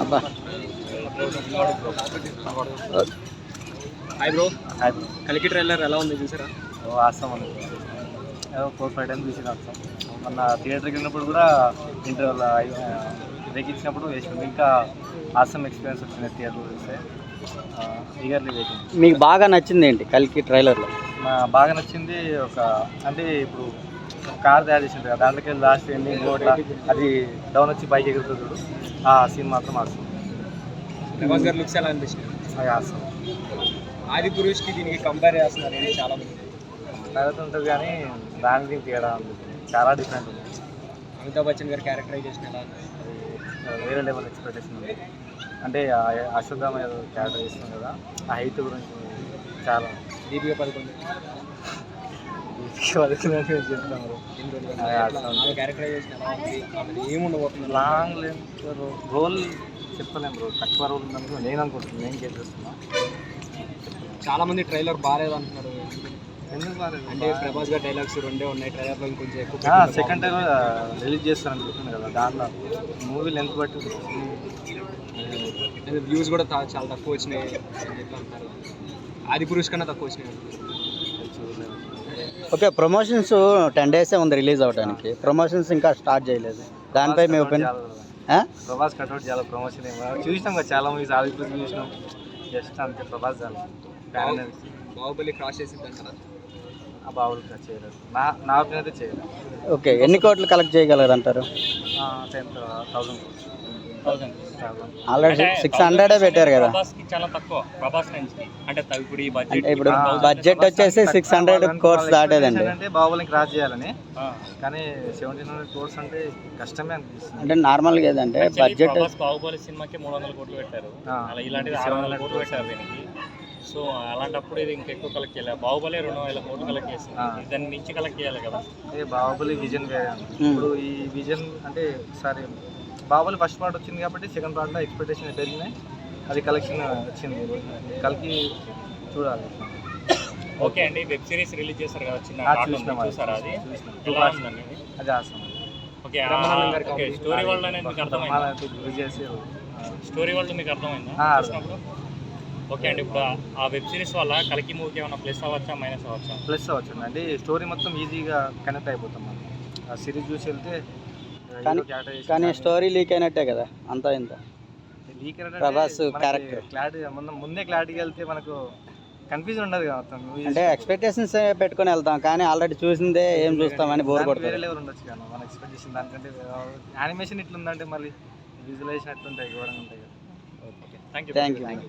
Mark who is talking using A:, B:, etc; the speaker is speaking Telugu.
A: అబ్బా.
B: హాయ్ బ్రో కలికి ట్రైలర్ ఎలా ఉంది చూసారా?
C: ఉంది. ఏదో ఫోర్ ఫైవ్ టైమ్స్ చూసిన వస్తాం మొన్న థియేటర్కి వెళ్ళినప్పుడు కూడా ఇంటర్వల్ బ్రేక్ ఇచ్చినప్పుడు వేసినాం ఇంకా ఆసమ్ ఎక్స్పీరియన్స్ వచ్చింది థియేటర్లో చూస్తే. ఈగర్లీ వెయిటింగ్
A: మీకు బాగా నచ్చింది ఏంటి కలికి ట్రైలర్లో
C: బాగా నచ్చింది ఒక అంటే ఇప్పుడు కార్ తయారు చేసింది కదా దాంట్లోకి వెళ్ళి లాస్ట్ ఎండింగ్ ఇట్లా అది డౌన్ వచ్చి బైక్ ఎగురుతుంది చూడు. ఆ సీన్ మాత్రం ఆసం
B: ప్రభాస్ గారి లుక్స్ ఎలా
C: అది
B: ఆది పురుష్కి దీనికి కంపేర్ చేస్తున్నారు చాలా
C: తర్వాత ఉంటుంది కానీ దాని దీనికి తేడా ఉంది. చాలా డిఫరెంట్ ఉంది.
B: అమితాబ్ బచ్చన్ గారి క్యారెక్టరైజేషన్ ఎలా
C: వేరే లెవెల్ ఎక్స్పెక్టేషన్ ఉంది. అంటే అశ్వత్థామ క్యారెక్టర్ చేస్తుంది కదా ఆ హైట్ గురించి చాలా.
B: దీపిక పదకొండు.
C: లాంగ్ లెంత్ రోల్ చెప్పలేము బ్రో తక్కువ రోల్ ఉందని నేను అనుకుంటున్నాను నేను చేసేస్తున్నా.
B: చాలా మంది ట్రైలర్ బాగాలేదు? అంటున్నారు? అంటే ప్రభాస్ గారి డైలాగ్స్ రెండే ఉన్నాయి ట్రైలర్లో ఇంకొంచెం ఎక్కువ
C: సెకండ్ టైం రిలీజ్ చేస్తారని చెప్పింది కదా దాంట్లో. మూవీ లెంత్ బట్టి.
B: వ్యూస్ కూడా చాలా తక్కువ వచ్చినాయి అని చెప్పి అంటారు ఆది పురుష్ కన్నా తక్కువ వచ్చినాయి.
A: ఓకే ప్రమోషన్స్ టెన్ డేసే ఉంది రిలీజ్ అవడానికి. ప్రమోషన్స్ ఇంకా స్టార్ట్ చేయలేదు. దానిపై మీ ఒపీనియన్
C: ప్రభాస్ కట్అవుట్ చాలా ప్రమోషన్ చూసినాం కదా చాలా మూవీస్ ఆది చూసినాం. జస్ట్ అంతే ప్రభాస్ చాలా.
B: బాహుబలి క్రాస్ చేసింది అంటారా?
C: ఆ బాబులు చేయలేదు. నా నా ఒపీనియన్ అయితే చేయలేదు.
A: ఓకే ఎన్ని కోట్లు కలెక్ట్ చేయగలరు అంటారు
C: ten thousand thousand
A: already six హండ్రెడే పెట్టారు కదా.
D: చాలా తక్కువ. ప్రభాస్ నుంచి అంటే ఇప్పుడు ఈ బడ్జెట్
A: ఇప్పుడు బడ్జెట్ వచ్చేసి సిక్స్ హండ్రెడ్ కోర్స్ దాటేదండి
C: అంటే బాహుబలిని క్రాస్ చేయాలని. కానీ సెవెంటీన్ హండ్రెడ్ కోర్స్ అంటే కష్టమే అనిపిస్తుంది.
A: అంటే నార్మల్గా ఏదంటే బడ్జెట్
D: బాహుబలి సినిమాకి మూడు వందల కోట్లు పెట్టారు. అలా ఇలాంటిది ఆరు వందల కోట్లు పెట్టారు దీనికి. సో అలాంటప్పుడు ఇది ఇంకెక్కువ కలెక్ట్ చేయాలి. బాహుబలి రెండు వేల కోట్లు కలెక్ట్ చేసింది. దాన్ని మించి కలెక్ట్ చేయాలి కదా.
C: ఏ బాహుబలి విజన్ వేరే. ఇప్పుడు ఈ విజన్ అంటే సరే బాహుబలి ఫస్ట్ పార్ట్ వచ్చింది కాబట్టి సెకండ్ పార్ట్లో ఎక్స్పెక్టేషన్ పెరిగినాయి. అది కలెక్షన్ వచ్చింది. కలికి చూడాలి.
D: ఓకే అండి వెబ్ సిరీస్ రిలీజ్ చేస్తారు కదా చిన్న
C: అది.
D: చూసారా అది? ఓకే. స్టోరీ వరల్డ్ అనేది మీకు అర్థమైందా? స్టోరీ వరల్డ్ మీకు అర్థమైందా? ఓకే అండి ఇప్పుడు ఆ- వెబ్ సిరీస్ వల్ల కలికి మూవీకి ఏమైనా ప్లస్ అవ్వచ్చా మైనస్ అవ్వచ్చా?
C: ప్లస్ అవ్వచ్చు అంటే స్టోరీ మొత్తం ఈజీగా కనెక్ట్ అయిపోతాం మనం. ఆ సిరీస్ చూసి వెళ్తే
A: కానీ- కానీ స్టోరీ లీక్ అయినట్టే కదా అంతా ఇంత. ప్రభాస్ character.
C: క్లారిటీ ముందే క్లారిటీకి వెళ్తే మనకు కన్ఫ్యూజన్ ఉండదు కదా మొత్తం
A: అంటే ఎక్స్పెక్టేషన్స్ పెట్టుకొని వెళ్తాం కానీ ఆల్రెడీ చూసిందే ఏం చూస్తామని బోర్
C: దానికి వేరే
A: కొడుతుంది
C: లెవెల్ ఉండొచ్చు కదా మనం ఎక్స్పెక్ట్ చేసిన దానికంటే యానిమేషన్ ఇట్లుందంటే మళ్ళీ విజువలైజేషన్ ఎట్లుంటాయి ఘోరంగా ఉంటాయి కదా.
D: Okay thank you
A: thank you